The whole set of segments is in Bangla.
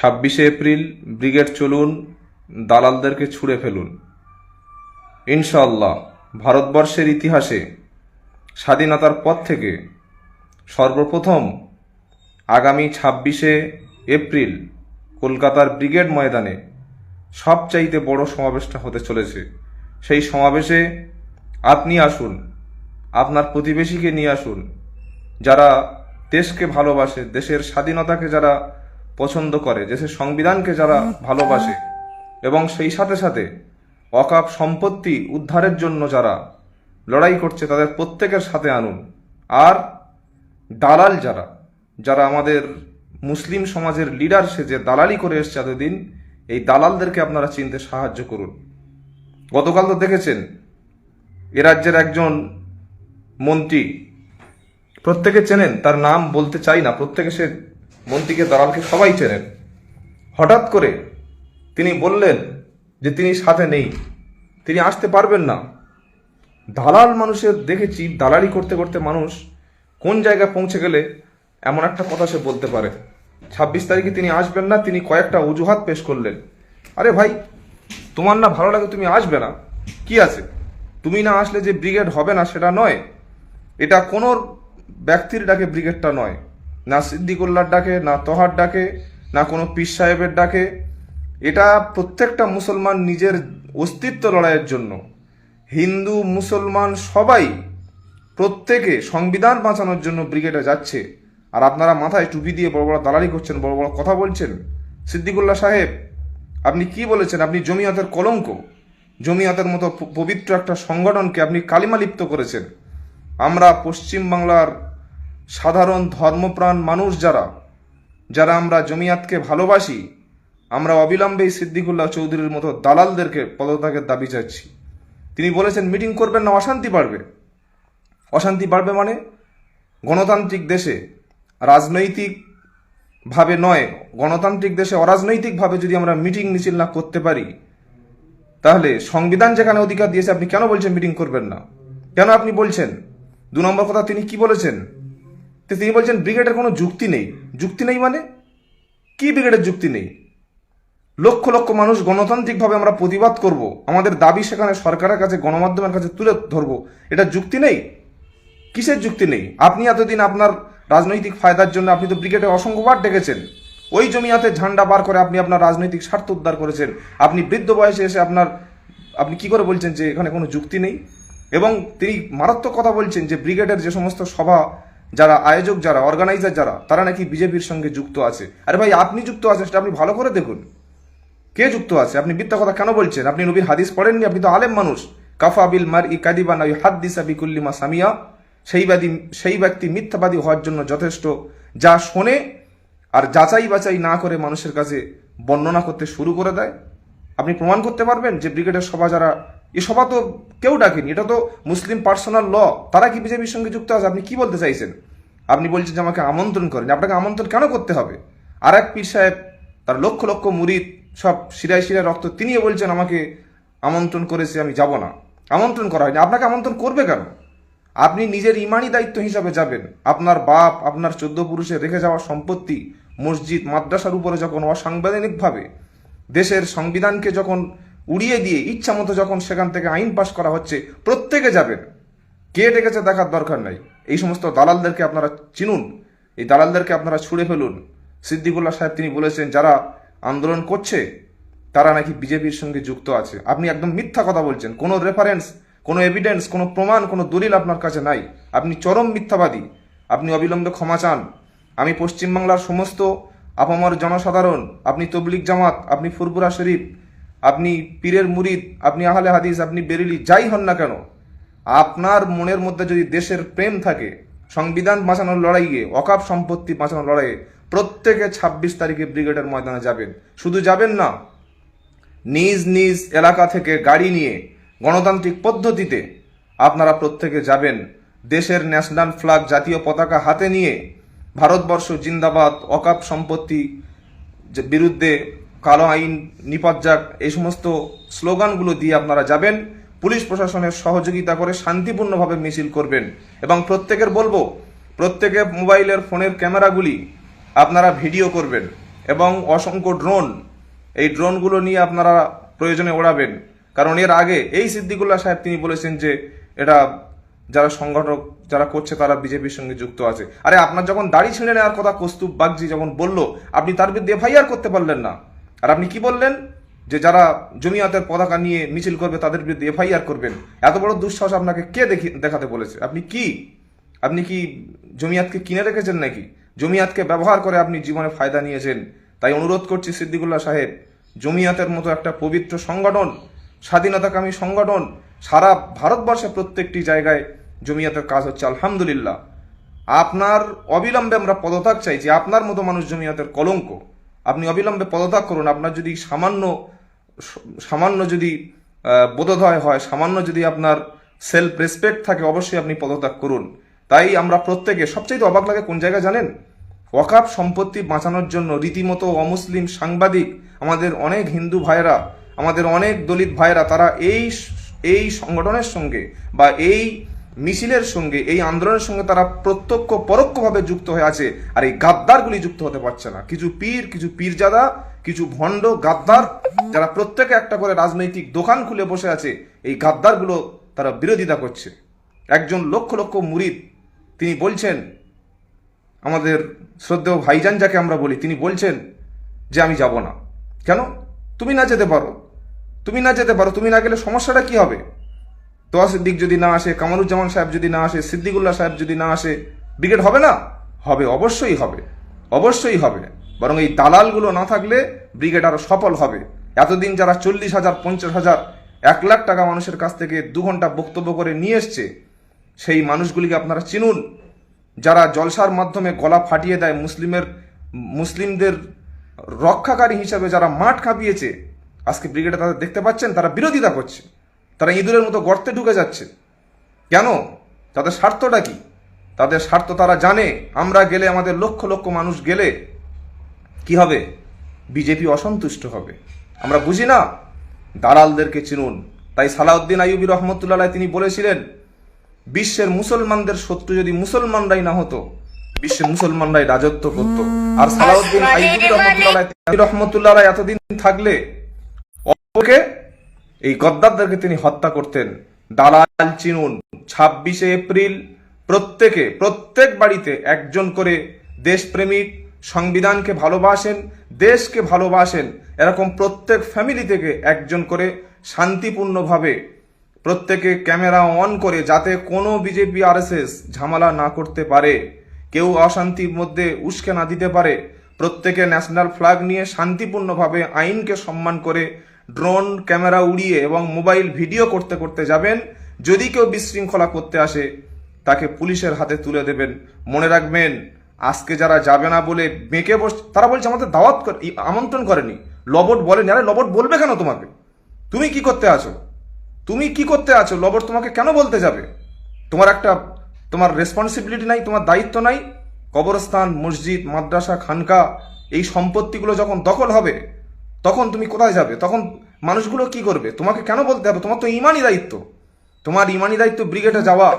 ছাব্বিশে এপ্রিল ব্রিগেড চলুন, দালালদেরকে ছুঁড়ে ফেলুন। ইনশাআল্লাহ, ভারতবর্ষের ইতিহাসে স্বাধীনতার পর থেকে সর্বপ্রথম আগামী ছাব্বিশে এপ্রিল কলকাতার ব্রিগেড ময়দানে সবচাইতে বড় সমাবেশটা হতে চলেছে। সেই সমাবেশে আপনি আসুন, আপনার প্রতিবেশীকে নিয়ে আসুন, যারা দেশকে ভালোবাসে, দেশের স্বাধীনতাকে যারা পছন্দ করে যে সে সংবিধানকে যারা ভালোবাসে এবং সেই সাথে সাথে অকাপ সম্পত্তি উদ্ধারের জন্য যারা লড়াই করছে তাদের প্রত্যেকের সাথে আনুন। আর দালাল যারা যারা আমাদের মুসলিম সমাজের লিডার সে যে দালালি করে এসছে এতদিন এই দালালদেরকে আপনারা চিনতে সাহায্য করুন। গতকাল তো দেখেছেন এ রাজ্যের একজন মন্ত্রী প্রত্যেকে চেনেন তার নাম বলতে চাই না প্রত্যেকে সে মন্ত্রীকে দালালকে সবাই চেনেন। হঠাৎ করে তিনি বললেন যে তিনি সাথে নেই। তিনি আসতে পারবেন না। দালাল মানুষের দেখেছি, দালালি করতে করতে মানুষ কোন জায়গায় পৌঁছে গেলে এমন একটা কথা সে বলতে পারে। ছাব্বিশ তারিখে তিনি আসবেন না, তিনি কয়েকটা অজুহাত পেশ করলেন। আরে ভাই, তোমার না ভালো লাগে তুমি আসবে না। কি আছে? তুমি না আসলে যে ব্রিগেড হবে না সেটা নয়। এটা কোনো ব্যক্তির ডাকে ব্রিগেডটা নয়। না সিদ্দিকুল্লার ডাকে, না তোহার ডাকে, না কোনো পীর সাহেবের ডাকে। এটা প্রত্যেকটা মুসলমান নিজের অস্তিত্ব লড়াইয়ের জন্য। হিন্দু, মুসলমান সবাই প্রত্যেকে সংবিধান বাঁচানোর জন্য ব্রিগেডে যাচ্ছে। আর আপনারা মাথায় টুপি দিয়ে বড় বড় দালালি করছেন, বড় বড় কথা বলছেন। সিদ্দিকুল্লাহ সাহেব, আপনি কি বলেছেন? আপনি জমিয়তের কলঙ্ক। জমিয়তের মতো পবিত্র একটা সংগঠনকে আপনি কালিমালিপ্ত করেছেন। আমরা পশ্চিমবাংলার সাধারণ ধর্মপ্রাণ মানুষ যারা যারা আমরা জমিয়াতকে ভালোবাসি, আমরা অবিলম্বে সিদ্দিকুল্লাহ চৌধুরীর মতো দালালদেরকে পদত্যাগের দাবি চাচ্ছি তিনি বলেছেন, মিটিং করবেন না, অশান্তি বাড়বে। অশান্তি বাড়বে মানে গণতান্ত্রিক দেশে রাজনৈতিক ভাবে নয়, গণতান্ত্রিক দেশে অরাজনৈতিকভাবে যদি আমরা মিটিং মিছিল না করতে পারি, তাহলে সংবিধান যেখানে অধিকার দিয়েছে, আপনি কেন বলছেন মিটিং করবেন না? কেন আপনি বলছেন? দু নম্বর কথা, তিনি কি বলেছেন? তো তিনি বলছেন, ব্রিগেডের কোনো যুক্তি নেই। যুক্তি নেই মানে? কি ব্রিগেডের যুক্তি নেই? লক্ষ লক্ষ মানুষ গণতান্ত্রিকভাবে আমরা প্রতিবাদ করব। আমাদের দাবি সেখানে সরকারের কাছে, গণমাধ্যমের কাছে তুলে ধরবো। এটা যুক্তি নেই? কিসের যুক্তি নেই? আপনি এতদিন আপনার রাজনৈতিক ফায়দার জন্য আপনি তো ব্রিগেডে অসংখ্যবার ডেকেছেন। ওই জমিয়াতে ঝান্ডা বার করে আপনি আপনার রাজনৈতিক স্বার্থ উদ্ধার করেছেন। আপনি বৃদ্ধ বয়সে এসে আপনার, আপনি কি করে বলছেন যে এখানে কোনো যুক্তি নেই? এবং তিনি মারাত্মক কথা বলছেন যে ব্রিগেডের যে সমস্ত সভা যারা আয়োজক, যারা অর্গানাইজার যারা, তারা নাকি বিজেপির সঙ্গে যুক্ত আছে। আরে ভাই, আপনি যুক্ত আছেন সেটা আপনি ভালো করে দেখুন। কে যুক্ত আছে? আপনি মিথ্যা কথা কেন বলছেন? আপনি নবীর হাদিস পড়েননি? আপনি তো আলেম মানুষ। কাফা বিল মার ই কাদিবা না হাদিসা বিকুল্লিমা সামিয়া। সেই বাদী সেই ব্যক্তি মিথ্যাবাদী হওয়ার জন্য যথেষ্ট। যা শোনে আর যাচাই বাছাই না করে মানুষের কাছে বর্ণনা করতে শুরু করে দেয়। আপনি প্রমাণ করতে পারবেন যে ব্রিগেডের সভা যারা এই সভা তো কেউ ডাকেনি, এটা তো মুসলিম পার্সোনাল ল। তারা কি বিজেপির সঙ্গে যুক্ত আছে? আপনি কি বলতে চাইছেন? আপনি বলছেন যে আমাকে আমন্ত্রণ করেন। আপনাকে আমন্ত্রণ কেন করতে হবে? আর এক পীর সাহেব, তার লক্ষ লক্ষ মুরিদ, সব শিরায় শিরায় রক্ত, তিনিও বলছেন আমাকে আমন্ত্রণ করেছে, আমি যাব না। আমন্ত্রণ করা হয়নি। আপনাকে আমন্ত্রণ করবে কেন? আপনি নিজের ইমানি দায়িত্ব হিসাবে যাবেন। আপনার বাপ, আপনার চোদ্দ পুরুষে রেখে যাওয়া সম্পত্তি, মসজিদ, মাদ্রাসার উপরে যখন অসাংবিধানিকভাবে দেশের সংবিধানকে যখন উড়িয়ে দিয়ে ইচ্ছা মতো যখন সেখান থেকে আইন পাশ করা হচ্ছে, প্রত্যেকে যাবেন। কে ডেকেছে দেখার দরকার নাই। এই সমস্ত দালালদেরকে আপনারা চিনুন। এই দালালদেরকে আপনারা ছুঁড়ে ফেলুন। সিদ্দিকুল্লাহ সাহেব তিনি বলেছেন, যারা আন্দোলন করছে, তারা নাকি বিজেপির সঙ্গে যুক্ত আছে। আপনি একদম মিথ্যা কথা বলছেন। কোনো রেফারেন্স কোনো এভিডেন্স কোনো প্রমাণ, কোনো দলিল আপনার কাছে নাই। আপনি চরম মিথ্যাবাদী। আপনি অবিলম্বে ক্ষমা চান। আমি পশ্চিমবাংলার সমস্ত আপামর জনসাধারণ, আপনি তবলিক জামাত, আপনি ফুরপুরা শরীফ আপনি পীরের মুরিদ, আপনি আহলে হাদিস, আপনি বেরিলি, যাই হন না কেন, আপনার মনের মধ্যে যদি দেশের প্রেম থাকে, সংবিধান বাঁচানোর লড়াইয়ে, অকাপ সম্পত্তি বাঁচানোর লড়াইয়ে, প্রত্যেকে ছাব্বিশ তারিখে ব্রিগেডের ময়দানে যাবেন। শুধু যাবেন না, নিজ নিজ এলাকা থেকে গাড়ি নিয়ে, গণতান্ত্রিক পদ্ধতিতে আপনারা প্রত্যেকে যাবেন। দেশের ন্যাশনাল ফ্ল্যাগ জাতীয় পতাকা হাতে নিয়ে, ভারতবর্ষ জিন্দাবাদ, অকাপ সম্পত্তি বিরুদ্ধে কালো আইন নিপাত যাক এই সমস্ত স্লোগানগুলো দিয়ে আপনারা যাবেন, পুলিশ প্রশাসনের সহযোগিতা করে শান্তিপূর্ণভাবে মিছিল করবেন। এবং প্রত্যেকের বলব, প্রত্যেকে মোবাইলের ফোনের ক্যামেরাগুলি আপনারা ভিডিও করবেন এবং অসংখ্য ড্রোন, এই ড্রোনগুলো নিয়ে আপনারা প্রয়োজনে ওড়াবেন। কারণ এর আগে এই সিদ্দিকুল্লাহ সাহেব তিনি বলেছেন যে এটা যারা সংগঠক, যারা করছে তারা বিজেপির সঙ্গে যুক্ত আছে। আরে আপনার যখন দাড়ি ছিঁড়ে নেওয়ার কথা কস্তুব বাগজি যখন বলল, আপনি তার বিরুদ্ধে এফআইআর করতে পারলেন না। আর আপনি কি বললেন? যে যারা জমিয়াতের পতাকা নিয়ে মিছিল করবে, তাদের বিরুদ্ধে এফআইআর করবেন। এত বড় দুঃসাহস আপনাকে কে দেখি, দেখাতে বলেছে? আপনি কি? আপনি কি জমিয়াতকে কিনে রেখেছেন নাকি? জমিয়াতকে ব্যবহার করে আপনি জীবনে ফায়দা নিয়েছেন। তাই অনুরোধ করছি সিদ্দিকুল্লাহ সাহেব, জমিয়াতের মতো একটা পবিত্র সংগঠন, স্বাধীনতাকামী সংগঠন, সারা ভারতবর্ষে প্রত্যেকটি জায়গায় জমিয়াতের কাজ হচ্ছে আলহামদুলিল্লাহ। আপনার অবিলম্বে আমরা পদত্যাগ চাই যে আপনার মতো মানুষ জমিয়াতের কলঙ্ক। আপনি অবিলম্বে পদত্যাগ করুন। আপনার যদি সামান্য সামান্য যদি বোধোদয় হয়, সামান্য যদি আপনার সেলফ রেসপেক্ট থাকে, অবশ্যই আপনি পদত্যাগ করুন। তাই আমরা প্রত্যেকে সবচেয়ে অবাক লাগে কোন জায়গায় জানেন? ওয়াকাপ সম্পত্তি বাঁচানোর জন্য রীতিমতো অমুসলিম সাংবাদিক, আমাদের অনেক হিন্দু ভাইরা আমাদের অনেক দলিত ভাইরা তারা এই এই সংগঠনের সঙ্গে বা এই মিছিলের সঙ্গে, এই আন্দোলনের সঙ্গে তারা প্রত্যক্ষ, পরোক্ষভাবে যুক্ত হয়ে আছে। আর এই গাদ্দারগুলি যুক্ত হতে পারছে না। কিছু পীর, কিছু পীরজাদা, কিছু ভণ্ড গাদ্দার, যারা প্রত্যেকে একটা করে রাজনৈতিক দোকান খুলে বসে আছে, এই গাদ্দারগুলো তারা বিরোধিতা করছে। একজন লক্ষ লক্ষ মুরিদ, তিনি বলছেন, আমাদের শ্রদ্ধেয় ভাইজান যাকে আমরা বলি, তিনি বলছেন যে আমি যাব না। কেন? তুমি না যেতে পারো। তুমি না যেতে পারো, তুমি না গেলে সমস্যাটা কি হবে? তোয়া সিদ্দিক যদি না আসে কামারুজ্জামান সাহেব যদি না আসে, সিদ্দিকুল্লাহ সাহেব যদি না আসে, ব্রিগেড হবে না? হবে, অবশ্যই হবে। অবশ্যই হবে। বরং এই দালালগুলো না থাকলে ব্রিগেড আরও সফল হবে। এতদিন যারা চল্লিশ হাজার, পঞ্চাশ হাজার, এক লাখ টাকা মানুষের কাছ থেকে দু ঘণ্টা বক্তব্য করে নিয়ে এসছে, সেই মানুষগুলিকে আপনারা চিনুন। যারা জলসার মাধ্যমে গলা ফাটিয়ে দেয় মুসলিমের, মুসলিমদের রক্ষাকারী হিসাবে যারা মাঠ কাঁপিয়েছে, আজকে ব্রিগেডে তাদের দেখতে পাচ্ছেন, তারা বিরোধিতা করছে। তারা ইঁদুরের মতো গর্তে ঢুকে যাচ্ছে। কেন? তাদের স্বার্থটা কি? তাদের স্বার্থ তারা জানে। আমরা গেলে, আমাদের লক্ষ লক্ষ মানুষ গেলে কি হবে? বিজেপি অসন্তুষ্ট হবে। আমরা বুঝি না? দালালদেরকে চিনুন। তাই সালাউদ্দিন আইয়ুবী রহমতুল্লাহ তিনি বলেছিলেন, বিশ্বের মুসলমানদের শত্রু যদি মুসলমানরাই না হতো, বিশ্বের মুসলমানরাই রাজত্ব করত। আর সালাউদ্দিন আইয়ুবী রহমতুল্লাহ রহমতুল্লাহ এতদিন থাকলে অপরকে এই গদ্দারদেরকে তিনি হত্যা করতেন। দালাল চিনুন, ছাব্বিশে এপ্রিল, প্রত্যেকে, প্রত্যেক বাড়িতে একজন করে দেশপ্রেমিক সংবিধানকে ভালোবাসেন, দেশকে ভালোবাসেন, এরকম প্রত্যেক ফ্যামিলি থেকে একজন করে শান্তিপূর্ণভাবে প্রত্যেকে ক্যামেরা অন করে যাতে কোনো বিজেপি, আরএসএস ঝামেলা না করতে পারে, কেউ অশান্তির মধ্যে উস্কে না দিতে পারে, প্রত্যেকে ন্যাশনাল ফ্ল্যাগ নিয়ে শান্তিপূর্ণভাবে আইনকে সম্মান করে ড্রোন, ক্যামেরা উড়িয়ে এবং মোবাইল ভিডিও করতে করতে যাবেন। যদি কেউ বিশৃঙ্খলা করতে আসে, তাকে পুলিশের হাতে তুলে দেবেন। মনে রাখবেন, আজকে যারা যাবে না বলে বেঁকে বস, তারা বলছে, আমাদের দাওয়াত আমন্ত্রণ করেনি। লবট বলেনি। আরে, লবট বলবে কেন তোমাকে? তুমি কি করতে আছো? তুমি কি করতে আছো? লবট তোমাকে কেন বলতে যাবে? তোমার একটা, তোমার রেসপন্সিবিলিটি নাই, তোমার দায়িত্ব নাই? কবরস্থান, মসজিদ, মাদ্রাসা, খানকা, এই সম্পত্তিগুলো যখন দখল হবে তখন তুমি কোথায় যাবে? তখন মানুষগুলো কি করবে? তোমাকে কেন বলতে হবে? তোমার তো ইমানই দায়িত্ব। তোমার ইমানি দায়িত্ব ব্রিগেডে যাওয়া।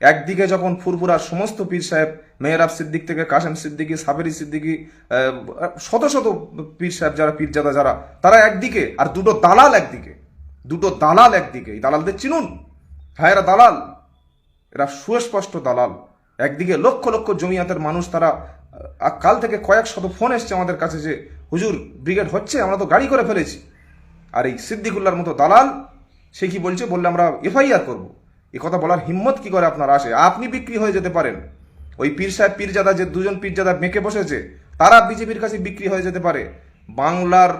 একদিকে যখন ফুরফুরার সমস্ত পীর সাহেব মেহরাব সিদ্দিক থেকে কাশেম সিদ্দিকি, সাবেরি সিদ্দিকি শত শত পীর সাহেব যারা, পীরজাদা যারা, তারা একদিকে আর দুটো দালাল একদিকে। দুটো দালাল একদিকে। এই দালালদের চিনুন। হ্যাঁ এরা দালাল। এরা সুস্পষ্ট দালাল। একদিকে লক্ষ লক্ষ জমিয়াতের মানুষ তারা কাল থেকে কয়েক শত ফোন এসছে আমাদের কাছে যে হুজুর ব্রিগেড হচ্ছে, আমরা তো গাড়ি করে ফেলেছি। আর এই সিদ্দিকুল্লার মতো দালাল, সে কি বলছে? বললে আমরা এফআইআর করব। এ কথা বলার হিম্মত কি করে আপনার আসে? আপনি বিক্রি হয়ে যেতে পারেন। ওই পীর সাহেব, পীরজাদা যে দুজন পীরজাদা মেকে বসেছে, তারা বিজেপির কাছে বিক্রি হয়ে যেতে পারে। বাংলার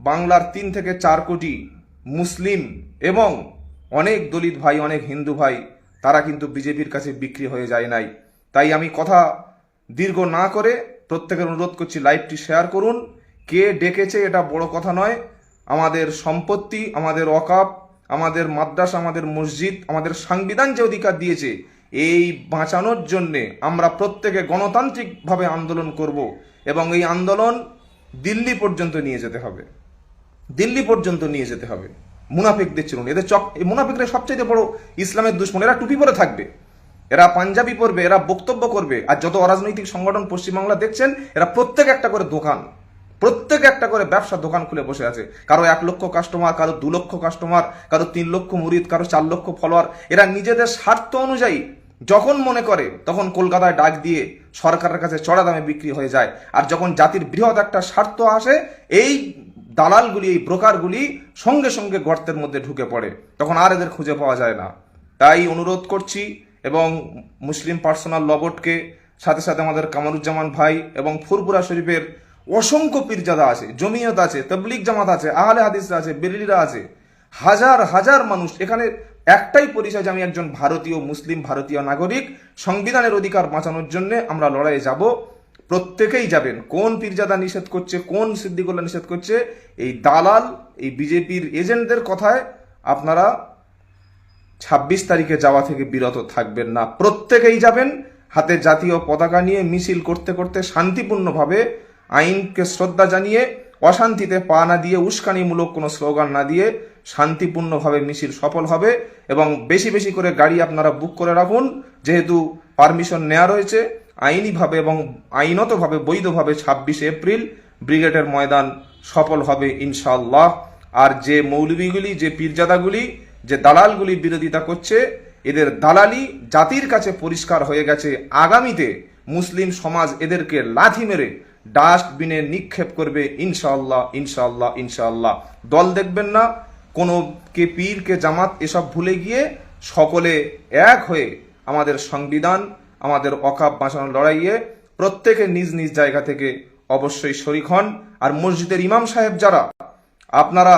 বাংলার তিন থেকে চার কোটি মুসলিম এবং অনেক দলিত ভাই, অনেক হিন্দু ভাই, তারা কিন্তু বিজেপির কাছে বিক্রি হয়ে যায় নাই। তাই আমি কথা দীর্ঘ না করে প্রত্যেকের অনুরোধ করছি লাইভটি শেয়ার করুন। কে ডেকেছে এটা বড় কথা নয়। আমাদের সম্পত্তি, আমাদের অকাপ আমাদের মাদ্রাসা, আমাদের মসজিদ, আমাদের সংবিধান যে অধিকার দিয়েছে, এই বাঁচানোর জন্যে আমরা প্রত্যেকে গণতান্ত্রিকভাবে আন্দোলন করব এবং এই আন্দোলন দিল্লি পর্যন্ত নিয়ে যেতে হবে। দিল্লি পর্যন্ত নিয়ে যেতে হবে। মুনাফিকদের চিনুন এদের চক মুনাফিকরা সবচেয়ে বড় ইসলামের দুশ্মন, এরা টুপি পরে থাকবে। এরা পাঞ্জাবি পরবে, এরা বক্তব্য করবে, আর যত অরাজনৈতিক সংগঠন পশ্চিমবাংলা দেখছেন, এরা প্রত্যেক একটা করে দোকান, প্রত্যেকে একটা করে ব্যবসা দোকান খুলে বসে আছে। কারও এক লক্ষ কাস্টমার কারও দু লক্ষ কাস্টমার কারও তিন লক্ষ মুরিদ, কারও চার লক্ষ ফলোয়ার এরা নিজেদের স্বার্থ অনুযায়ী যখন মনে করে, তখন কলকাতায় ডাক দিয়ে সরকারের কাছে চড়া দামে বিক্রি হয়ে যায়। আর যখন জাতির বৃহৎ একটা স্বার্থ আসে, এই দালালগুলি, এই ব্রোকারগুলি সঙ্গে সঙ্গে গর্তের মধ্যে ঢুকে পড়ে। তখন আর এদের খুঁজে পাওয়া যায় না। তাই অনুরোধ করছি এবং মুসলিম পার্সোনাল লবটকে সাথে সাথে আমাদের কামারুজ্জামান ভাই এবং ফুরপুরা শরীফের অসংখ্য পীরজাদা আছে, জমিয়ত আছে তবলিক জামাত আছে, আহলে হাদিসরা আছে, বেরিলিরা আছে, হাজার হাজার মানুষ। এখানে একটাই পরিচয় যে আমি একজন ভারতীয়, মুসলিম ভারতীয় নাগরিক, সংবিধানের অধিকার বাঁচানোর জন্য আমরা লড়াইয়ে যাব। প্রত্যেকেই যাবেন। কোন পীরজাদা নিষেধ করছে, কোন সিদ্দিকুল্লাহ নিষেধ করছে, এই দালাল, এই বিজেপির এজেন্টদের কথায় আপনারা ছাব্বিশ তারিখে যাওয়া থেকে বিরত থাকবেন না। প্রত্যেকেই যাবেন, হাতে জাতীয় পতাকা নিয়ে মিছিল করতে করতে শান্তিপূর্ণভাবে আইনকে শ্রদ্ধা জানিয়ে, অশান্তিতে পা না দিয়ে, উস্কানিমূলক কোনো স্লোগান না দিয়ে শান্তিপূর্ণভাবে মিছিল সফল হবে এবং বেশি বেশি করে গাড়ি আপনারা বুক করে রাখুন। যেহেতু পারমিশন নেওয়া রয়েছে, আইনিভাবে এবং আইনতভাবে, বৈধভাবে ছাব্বিশে এপ্রিল ব্রিগেডের ময়দান সফল হবে ইনশাল্লাহ আর যে মৌলবীগুলি যে পীরজাদাগুলি যে দালালগুলি বিরোধিতা করছে, এদের দালালি জাতির কাছে পরিষ্কার হয়ে গেছে। আগামীতে মুসলিম সমাজ এদেরকে লাথি মেরে ডাস্টবিনে নিক্ষেপ করবে। ইনশাল্লাহ ইনশাল্লাহ ইনশাল্লাহ দল দেখবেন না, কোনো কে পীর, কে জামাত, এসব ভুলে গিয়ে সকলে এক হয়ে আমাদের সংবিধান, আমাদের অকাপ বাঁচানোর লড়াইয়ে প্রত্যেকে নিজ নিজ জায়গা থেকে অবশ্যই শরিক হন। আর মসজিদের ইমাম সাহেব যারা, আপনারা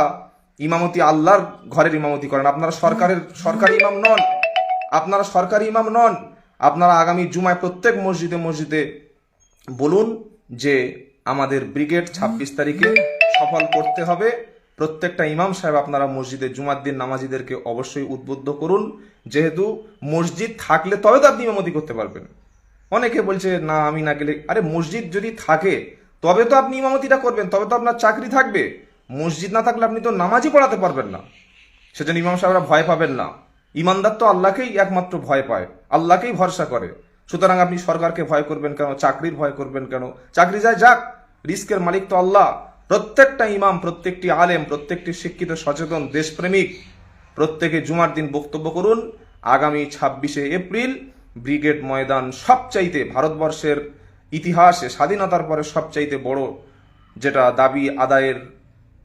ইমামতি আল্লাহর ঘরের ইমামতি করেন। আপনারা সরকারের সরকারি ইমাম নন। আপনারা সরকারি ইমাম নন। আপনারা আগামী জুমায় প্রত্যেক মসজিদে মসজিদে বলুন যে আমাদের ব্রিগেড ছাব্বিশ তারিখে সফল করতে হবে। প্রত্যেকটা ইমাম সাহেব আপনারা মসজিদে জুমার দিন নামাজিদেরকে অবশ্যই উদ্বুদ্ধ করুন। যেহেতু মসজিদ থাকলে তবে তো আপনি ইমামতি করতে পারবেন। অনেকে বলছে, না, আমি না গেলে আরে মসজিদ যদি থাকে, তবে তো আপনি ইমামতিটা করবেন। তবে তো আপনার চাকরি থাকবে। মসজিদ না থাকলে আপনি তো নামাজই পড়াতে পারবেন না। সেজন্য ইমাম সাহেবরা ভয় পাবেন না। ইমানদার তো আল্লাহকেই একমাত্র ভয় পায়, আল্লাহকেই ভরসা করে। সুতরাং আপনি সরকারকে ভয় করবেন কেন, চাকরির ভয় করবেন কেন? চাকরি যায় যাক, রিস্কের মালিক তো আল্লাহ। প্রত্যেকটা ইমাম, প্রত্যেকটি আলেম, প্রত্যেকটি শিক্ষিত, সচেতন, দেশপ্রেমিক, প্রত্যেকে জুমার দিন বক্তব্য করুন। আগামী ছাব্বিশে এপ্রিল ব্রিগেড ময়দান সবচাইতে ভারতবর্ষের ইতিহাসে স্বাধীনতার পরে সবচাইতে বড় যেটা দাবি আদায়ের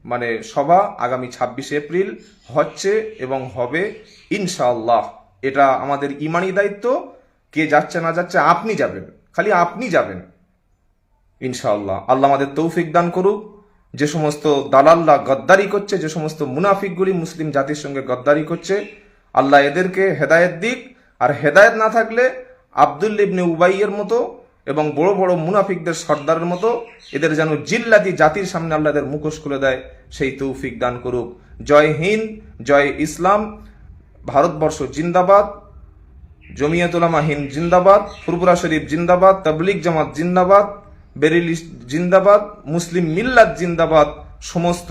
মানে সভা আগামী ছাব্বিশে এপ্রিল হচ্ছে এবং হবে ইনশাআল্লাহ। এটা আমাদের ইমানি দায়িত্ব। কে যাচ্ছে না যাচ্ছে আপনি যাবেন। খালি আপনি যাবেন। ইনশাআল্লাহ। আল্লাহ আমাদের তৌফিক দান করুক। যে সমস্ত দালাল্লা গদ্দারি করছে, যে সমস্ত মুনাফিকগুলি মুসলিম জাতির সঙ্গে গদ্দারি করছে, আল্লাহ এদেরকে হেদায়েত দিক। আর হেদায়েত না থাকলে আব্দুল ইবনে উবাইয়ের মতো এবং বড় বড় মুনাফিকদের সর্দারের মতো এদের যেন জিল্লাতি জাতির সামনে আল্লাহ এদের মুখোশ খুলে দেয়, সেই তৌফিক দান করুক। জয় হিন্দ, জয় ইসলাম। ভারতবর্ষ জিন্দাবাদ। জমিয়ত উলামা হিন্দ জিন্দাবাদ। ফুরপুরা শরীফ জিন্দাবাদ। তাবলিক জামাত জিন্দাবাদ। বেরিলি জিন্দাবাদ। মুসলিম মিল্লাত জিন্দাবাদ। সমস্ত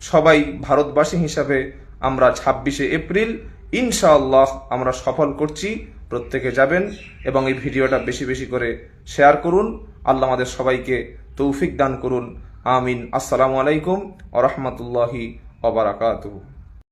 সবাই ভারতবাসী হিসাবে আমরা ছাব্বিশে এপ্রিল। ইনশাআল্লাহ আমরা সফল করছি। প্রত্যেকে যাবেন এবং এই ভিডিওটা বেশি বেশি করে শেয়ার করুন। আল্লাহ আমাদের সবাইকে তৌফিক দান করুন। আমিন। আসসালামু আলাইকুম আ রহমতুল্লাহি ওবরাকাতুহু